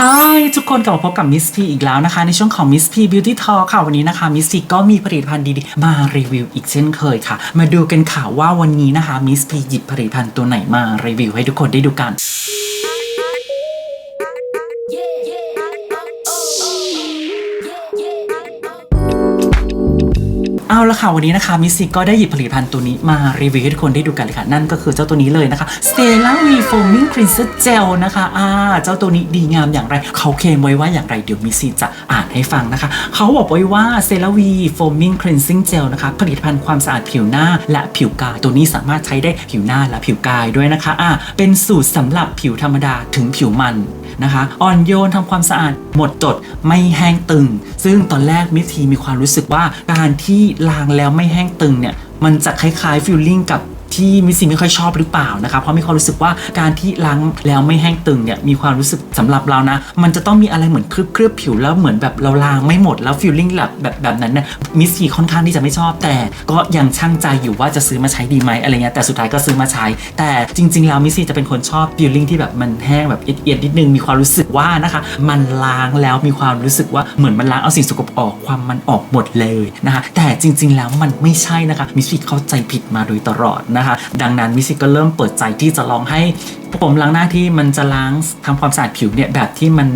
ฮายทุกคนกลับมาพบกับมิสทีอีกแล้วนะคะ ในช่วงของมิสทีบิวตี้ทอค่ะ วันนี้นะคะมิสทีก็มีผลิตภัณฑ์ดีๆ มารีวิวอีกเช่นเคยค่ะ มาดูกันค่ะว่าวันนี้นะคะมิสทีหยิบผลิตภัณฑ์ตัวไหนมารีวิวให้ทุกคนได้ดูกัน เอาละค่ะวันนี้นะคะมิสซิก็ได้หยิบผลิตภัณฑ์ตัวนี้มารีวิวให้ทุกคนได้ดูกันเลยค่ะ นั่นก็คือเจ้าตัวนี้เลยนะคะ Stella V Foaming Cleanser Gel นะคะอ่าเจ้าตัวนี้ดีงามอย่างไร เขาเคลมไว้ว่าอย่างไรเดี๋ยวมิสซิจะอ่านให้ฟังนะคะ เขาบอกไว้ว่า Stella V Foaming Cleansing Gel นะคะผลิตภัณฑ์ความสะอาดผิวหน้าและผิวกาย ตัวนี้สามารถใช้ได้ผิวหน้าและผิวกายด้วยนะคะอ่าเป็นสูตรสำหรับผิวธรรมดาถึงผิวมัน นะคะ อ่อนโยนทำความสะอาดหมดจดไม่แห้งตึง ซึ่งตอนแรกมิทีมีความรู้สึกว่าการที่ล้างแล้วไม่แห้งตึงเนี่ยมันจะคล้ายๆฟิลลิ่งกับ ที่มิสซี่ไม่ค่อยชอบหรือเปล่านะคะเพราะมีความรู้สึกว่าการที่ล้างแล้วไม่แห้งตึงเนี่ยมีความรู้สึกสำหรับเรานะ มันจะต้องมีอะไรเหมือนเคลือบเคลือบผิวแล้วเหมือนแบบเราล้างไม่หมดแล้วฟิลลิ่งแบบแบบแบบนั้นเนี่ยมิสซี่ค่อนข้างที่จะไม่ชอบแต่ ก็ยังช่างใจอยู่ว่าจะซื้อมาใช้ดีไหมอะไรเงี้ยแต่สุดท้ายก็ซื้อมาใช้ แต่จริง ๆ แล้วมิสซี่จะเป็นคนชอบฟิลลิ่งที่แบบมันแห้งแบบเอียดๆนิดนึงมีความรู้สึกว่านะคะ มันล้างแล้วมีความรู้สึกว่าเหมือนมันล้างเอาสิ่งสกปรกออกความมันออกหมดเลยนะคะแต่จริง ๆ แล้วมันไม่ใช่นะคะมิสซีเข้าใจผิดมาโดยตลอดนะคะ ดังนั้นมิสซีก็เริ่มเปิดใจที่จะลองให้ผมล้างหน้าที่มันจะล้างทำความสะอาดผิวเนี่ยแบบที่มัน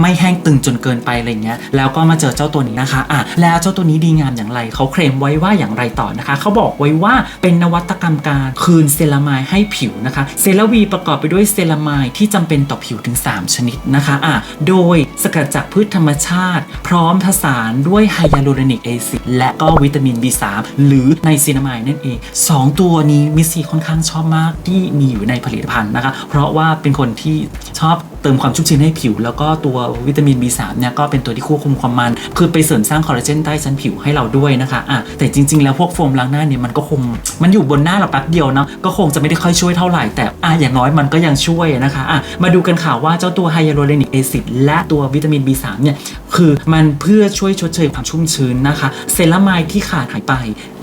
ไม่แห้งตึงจนเกินไปอะไรเงี้ยแล้วก็มาเจอเจ้าตัวนี้นะคะอะแล้วเจ้าตัวนี้ดีงามอย่างไรเขาเคลมไว้ว่าอย่างไรต่อนะคะเขาบอกไว้ว่าเป็นนวัตกรรมการคืนเซรามายให้ผิวนะคะเซราวีประกอบไปด้วยเซรามายที่จำเป็นต่อผิวถึง 3 ชนิดนะคะอะโดยสกัดจากพืชธรรมชาติ พร้อมผสานด้วยไฮยาลูรอนิกแอซิดและก็วิตามิน B3 หรือไนซีนามายนั่นเอง 2 ตัวนี้มิซีค่อนข้างชอบมากที่มีอยู่ในผลิตภัณฑ์นะคะ เพราะว่าเป็นคนที่ชอบเติมความชุ่มชื้นให้ผิว แล้วก็ตัววิตามิน B3 เนี่ยก็เป็นตัวที่ควบคุมความมัน คือไปเสริมสร้างคอลลาเจนใต้ชั้นผิวให้เราด้วยนะคะอะแต่จริง ๆ แล้วพวกโฟมล้างหน้าเนี่ยมันก็คงมันอยู่บนหน้าเราแป๊บเดียวเนาะก็คงจะไม่ได้ค่อยช่วยเท่าไหร่แต่อะอย่างน้อยมันก็ยังช่วยนะคะอะมาดูกันค่ะว่าเจ้าตัวไฮยาลูรอนิกแอซิดและตัววิตามิน B3 เนี่ยคือมันเพื่อช่วยชดเชยความชุ่มชื้นนะคะเซรามายที่ขาดหายไป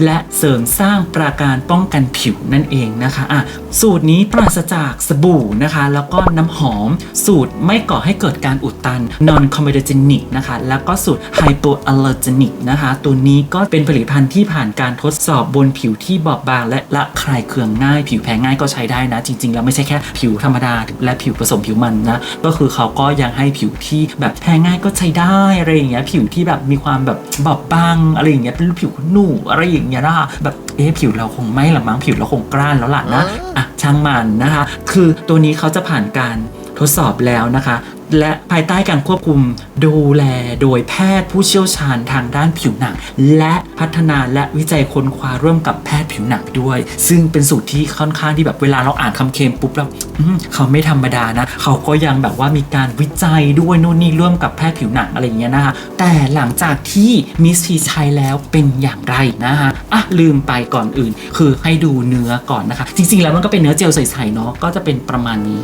และเสริมสร้างปราการป้องกันผิวนั่นเองนะคะอะสูตรนี้ปราศจากสบู่นะคะ แล้วก็น้ำหอมสูตรไม่ก่อให้เกิดการอุดตัน non comedogenic นะคะ แล้วก็สูตร hypoallergenic นะคะ ตัวนี้ก็เป็นผลิตภัณฑ์ที่ผ่านการทดสอบบนผิวที่บอบบาง และละคายเคืองง่าย ผิวแพ้ง่ายก็ใช้ได้นะ จริง ๆ แล้วไม่ใช่แค่ผิวธรรมดา และผิวผสมผิวมันนะ ก็คือเขาก็ยังให้ผิวที่แบบแพ้ง่ายก็ใช้ได้อะไรอย่างเงี้ย ผิวที่แบบมีความแบบบอบบางอะไรอย่างเงี้ย เป็นผิวหนูอะไรอย่างเงี้ยนะคะแบบเอ๊ผิวเราคงไม่ละมั้งผิวเราคงกร้านแล้วล่ะนะอะช่างมันนะคะ คือตัวนี้เขาจะผ่านการ ทดสอบแล้วนะคะ และภายใต้การควบคุมดูแลโดยแพทย์ผู้เชี่ยวชาญทางด้านผิวหนัง และพัฒนาและวิจัยค้นคว้าร่วมกับแพทย์ผิวหนังด้วย ซึ่งเป็นสูตรที่ค่อนข้างที่แบบเวลาเราอ่านคำเคลมปุ๊บแล้วเขาไม่ธรรมดานะ เขาก็ยังแบบว่ามีการวิจัยด้วยนู่นนี่ร่วมกับแพทย์ผิวหนังอะไรอย่างเงี้ยนะคะแต่หลังจากที่มิสทีใช้แล้วเป็นอย่างไรนะคะอะลืมไปก่อนอื่น คือให้ดูเนื้อก่อนนะคะ จริงๆแล้วมันก็เป็นเนื้อเจลใสๆเนาะก็จะเป็นประมาณนี้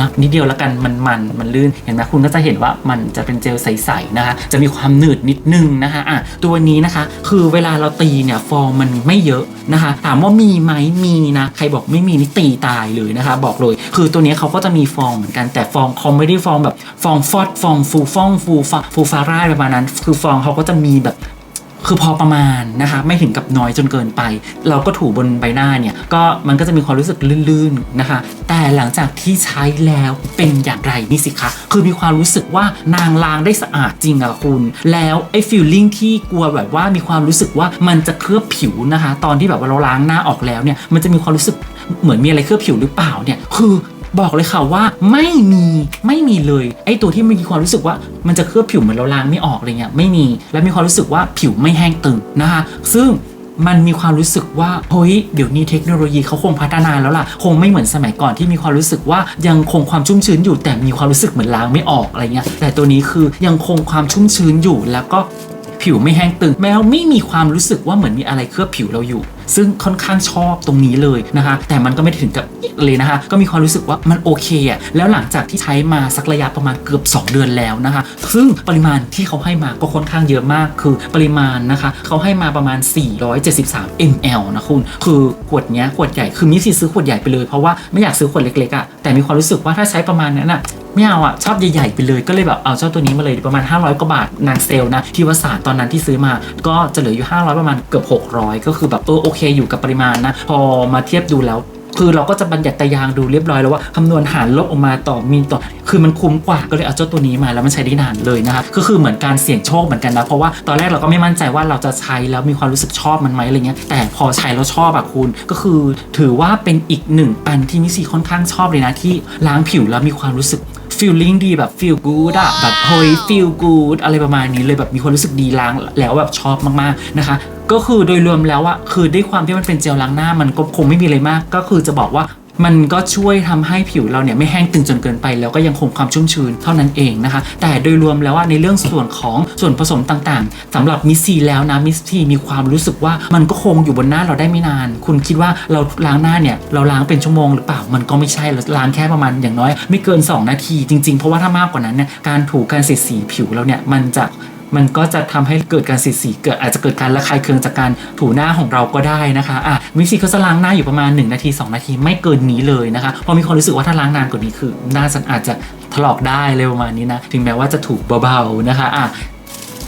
นะนิดเดียวแล้วกันมันมันมันลื่นเห็นไหมคุณก็จะเห็นว่ามันจะเป็นเจลใสๆนะคะ จะมีความหนืดนิดนึงนะคะอะตัวนี้นะคะคือเวลาเราตีเนี่ยฟองมันไม่เยอะนะคะ ถามว่ามีไหมมีนะใครบอกไม่มีนี่ตีตายเลยนะคะ บอกเลย คือตัวนี้เขาก็จะมีฟองเหมือนกันแต่ฟองเขาไม่ได้ฟองแบบฟองฟอดฟองฟูฟ่องฟูฟาฟูฟาร่าประมาณนั้น คือฟองเขาก็จะมีแบบ คือพอประมาณนะคะ ไม่ถึงกับน้อยจนเกินไป เราก็ถูบนใบหน้าเนี่ย ก็มันก็จะมีความรู้สึกลื่นๆนะคะ แต่หลังจากที่ใช้แล้วเป็นอย่างไรนี่สิคะ คือมีความรู้สึกว่านางล้างได้สะอาดจริงอะคุณ แล้วไอ้ฟิลลิ่งที่กลัวแบบว่ามีความรู้สึกว่ามันจะเคลือบผิวนะคะ ตอนที่แบบว่าเราล้างหน้าออกแล้วเนี่ย มันจะมีความรู้สึกเหมือนมีอะไรเคลือบผิวหรือเปล่าเนี่ย คือ บอกเลยค่ะว่าไม่มีไม่มีเลยไอตัวที่มีความรู้สึกว่ามันจะเคลือบผิวเหมือนเราล้างไม่ออกอะไรเงี้ยไม่มีและมีความรู้สึกว่าผิวไม่แห้งตึงนะคะ ซึ่งมันมีความรู้สึกว่าเฮ้ยเดี๋ยวนี้เทคโนโลยีเขาคงพัฒนาแล้วล่ะ คงไม่เหมือนสมัยก่อนที่มีความรู้สึกว่ายังคงความชุ่มชื้นอยู่ แต่มีความรู้สึกเหมือนล้างไม่ออกอะไรเงี้ยแต่ตัวนี้คือยังคงความชุ่มชื้นอยู่แล้วก็ผิวไม่แห้งตึงแม้ไม่มีความรู้สึกว่าเหมือนมีอะไรเคลือบผิวเราอยู่ ซึ่งค่อนข้างชอบตรงนี้เลยนะคะ แต่มันก็ไม่ได้ถึงกับอิ๊กเลยนะคะ ก็มีความรู้สึกว่ามันโอเคอะแล้วหลังจากที่ใช้มาสักระยะประมาณเกือบ 2 เดือนแล้วนะคะ ซึ่งปริมาณที่เขาให้มาก็ค่อนข้างเยอะมาก คือปริมาณนะคะ เขาให้มาประมาณ 473 ml นะคุณ คือขวดเนี้ยขวดใหญ่ คือมิสซีซื้อขวดใหญ่ไปเลยเพราะว่าไม่อยากซื้อขวดเล็กๆอะแต่มีความรู้สึกว่าถ้าใช้ประมาณนั้นอะไม่เอาอะชอบใหญ่ๆไปเลยก็เลยแบบเอาเจ้าตัวนี้มาเลยประมาณ 500กว่าบาทนางเซลนะที่วสานตอนนั้นที่ซื้อมา ก็จะเหลืออยู่ 500 ประมาณเกือบ 600 ก็คือแบบเออโอเคอยู่กับปริมาณนะ พอมาเทียบดูแล้วคือเราก็จะบัญญัติตารางดูเรียบร้อยแล้วว่าคำนวณหารลบออกมาต่อมีต่อ คือมันคุ้มกว่าก็เลยเอาเจ้าตัวนี้มาแล้วมันใช้ได้นานเลยนะคะก็คือเหมือนการเสี่ยงโชคเหมือนกันนะ เพราะว่าตอนแรกเราก็ไม่มั่นใจว่าเราจะใช้แล้วมีความรู้สึกชอบมันไหมอะไรเงี้ยแต่พอใช้แล้วชอบอะคุณ ก็คือถือว่าเป็นอีกหนึ่งอันที่มิซีค่อนข้างชอบเลยนะที่ล้างผิวแล้วมีความรู้สึก feeling ดีแบบ feel good อะแบบเฮ้ย feel good อะไรประมาณนี้เลยแบบมีความรู้สึกดีล้างแล้วแบบชอบมากๆนะคะก็คือโดยรวมแล้วอะคือด้วยความที่มันเป็นเจลล้างหน้ามันก็คงไม่มีอะไรมาก ก็คือจะบอกว่ามันก็ช่วยทำให้ผิวเราเนี่ยไม่แห้งตึงจนเกินไป แล้วก็ยังคงความชุ่มชื้นเท่านั้นเองนะคะ แต่โดยรวมแล้วว่าในเรื่องส่วนของ ส่วนผสมต่างๆสำหรับมิสซีแล้วนะมิสซีมีความรู้สึกว่ามันก็คงอยู่บนหน้าเราได้ไม่นาน คุณคิดว่าเราล้างหน้าเนี่ยเราล้างเป็นชั่วโมงหรือเปล่ามันก็ไม่ใช่เราล้างแค่ประมาณอย่างน้อย ไม่เกิน 2 นาทีจริงๆ เพราะว่าถ้ามากกว่านั้นเนี่ยการถูการเสียดสีผิวเราเนี่ยมันจะมันก็จะทำให้เกิดการเสียดสีเกิดอาจจะเกิดการระคายเคืองจากการถูหน้าของเราก็ได้นะคะอะวิธีเขาจะล้างหน้าอยู่ประมาณ 1 นาที 2 นาทีไม่เกินนี้เลยนะคะพราะมีความรู้สึกว่าถ้าล้างนานกว่านี้คือหน้าฉันอาจจะถลอกได้เลยประมาณนี้นะ ถึงแม้ว่าจะถูกเบาๆนะคะอะ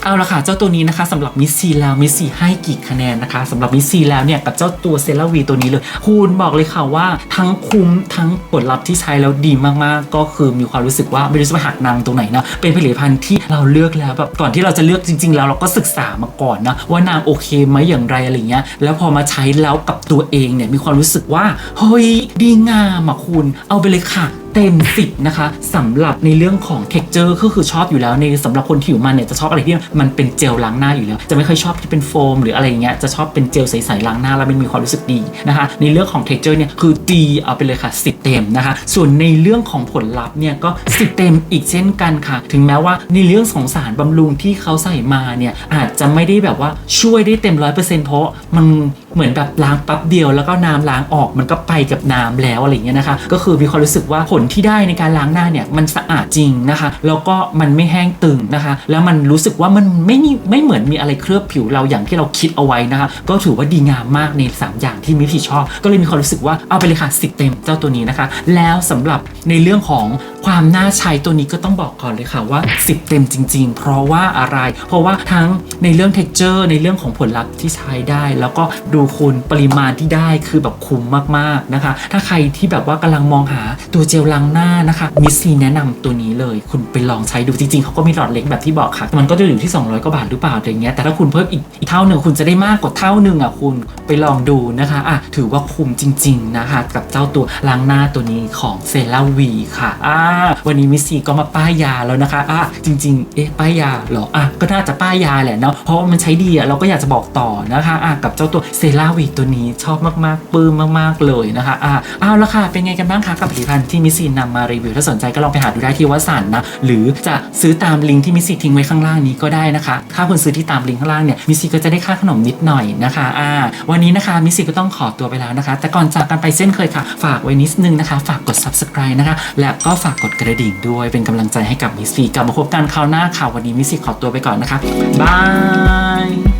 เอาละค่ะ เจ้าตัวนี้นะคะสำหรับมิสซีแล้วมิสซีให้กี่คะแนนนะคะสำหรับมิสซีแล้วเนี่ยกับเจ้าตัวเซราวีตัวนี้เลยคุณบอกเลยค่ะว่าทั้งคุ้มทั้งผลลัพธ์ที่ใช้แล้วดีมากๆ ก็คือมีความรู้สึกว่าไม่รู้จะไปหักนางตรงไหนนะเป็นผลิตภัณฑ์ที่เราเลือกแล้วแบบก่อนที่เราจะเลือกจริง ๆ แล้วเราก็ศึกษามาก่อนนะว่านางโอเคไหมอย่างไรอะไรเงี้ยแล้วพอมาใช้แล้วกับตัวเองเนี่ยมีความรู้สึกว่าเฮ้ยดีงามอะคุณเอาไปเลยค่ะ เต็มสิบนะคะสำหรับในเรื่องของ t e x t อร์ก็คือชอบอยู่แล้วในสำหรับคนผิวมันเนี่ยจะชอบอะไรที่มันเป็นเจลล้างหน้าอยู่แล้ว จะไม่ค่อยชอบที่เป็นโฟม หรืออะไรอย่างเงี้ยจะชอบเป็นเจลใสๆล้างหน้าแล้วมันมีความรู้สึกดีนะคะในเรื่องของ t e x t อร์เนี่ยคือดีเอาไปเลยค่ะ10เต็มนะคะส่วนในเรื่องของผลลัพธ์เนี่ยก็10เต็มอีกเช่นกันค่ะ ถึงแม้ว่าในเรื่องของสารบำรุงที่เขาใส่มาเนี่ยอาจจะไม่ได้แบบว่าช่วยได้เต็มร้อยเปอร์เซ็นต์เพราะมัน เหมือนแบบล้างปั๊บเดียวแล้วก็น้ำล้างออกมันก็ไปกับน้ำแล้วอะไรเงี้ยนะคะ ก็คือมีความรู้สึกว่าผลที่ได้ในการล้างหน้าเนี่ยมันสะอาดจริงนะคะ แล้วก็มันไม่แห้งตึงนะคะ แล้วมันรู้สึกว่ามันไม่มีไม่เหมือนมีอะไรเคลือบผิวเราอย่างที่เราคิดเอาไว้นะคะ ก็ถือว่าดีงามมากใน 3 อย่างที่มิพี่ชอบ ก็เลยมีความรู้สึกว่าเอาไปเลยค่ะสิเต็มเจ้าตัวนี้นะคะ แล้วสำหรับในเรื่องของความน่าใช้ตัวนี้ก็ต้องบอกก่อนเลยค่ะว่า 10 เต็มจริง ๆ เพราะว่าอะไร เพราะว่าทั้งในเรื่อง texture ในเรื่องของผลลัพธ์ที่ใช้ได้ แล้วก็ดูคุณปริมาณที่ได้คือแบบคุ้มมากๆนะคะ ถ้าใครที่แบบว่ากำลังมองหาตัวเจลล้างหน้านะคะมิสซีแนะนำตัวนี้เลย คุณไปลองใช้ดูจริงๆเขาก็มีหลอดเล็กแบบที่บอกค่ะ มันก็จะอยู่ที่ 200กว่าบาทหรือเปล่าอะไรเงี้ยแต่ถ้าคุณเพิ่มอีกอีกเท่าหนึ่งคุณจะได้มากกว่าเท่าหนึ่งอะคุณไปลองดูนะคะอะถือว่าคุ้มจริง ๆนะคะ กับเจ้าตัวล้างหน้าตัวนี้ของเซราวีค่ะอ่าวันนี้มิสซีก็มาป้ายยาแล้วนะคะอะจริง ๆ เอ๊ะป้ายยาเหรออะก็น่าจะป้ายยาแหละเนาะเพราะมันใช้ดีอะเราก็อยากจะบอกต่อนะคะอะกับเจ้าตัวเซราวีตัวนี้ชอบมากๆปลื้มมากๆเลยนะคะอะเอาละค่ะ เป็นไงกันบ้างคะกับผลิตภัณฑ์ที่มิสซีนำมารีวิว ถ้าสนใจก็ลองไปหาดูได้ที่วัสันนะ หรือจะซื้อตามลิงก์ที่มิสซีทิ้งไว้ข้างล่างนี้ก็ได้นะคะ ถ้าคุณซื้อที่ตามลิงก์ข้างล่างเนี่ยมิสซีก็จะได้ค่าขนมนิดหน่อยนะคะอ่าวันนี้นะคะมิสซีก็ต้องขอตัวไปแล้วนะคะ แต่ก่อนจากกันไปเส้นเคยค่ะ ฝากไว้นิดนึงนะคะ ฝากกด subscribe นะคะ และก็ฝากกดกระดิ่งด้วยเป็นกำลังใจให้กับมิสซีกลับมาพบกันคราวหน้าค่ะวันนี้มิสซีขอตัวไปก่อนนะคะบาย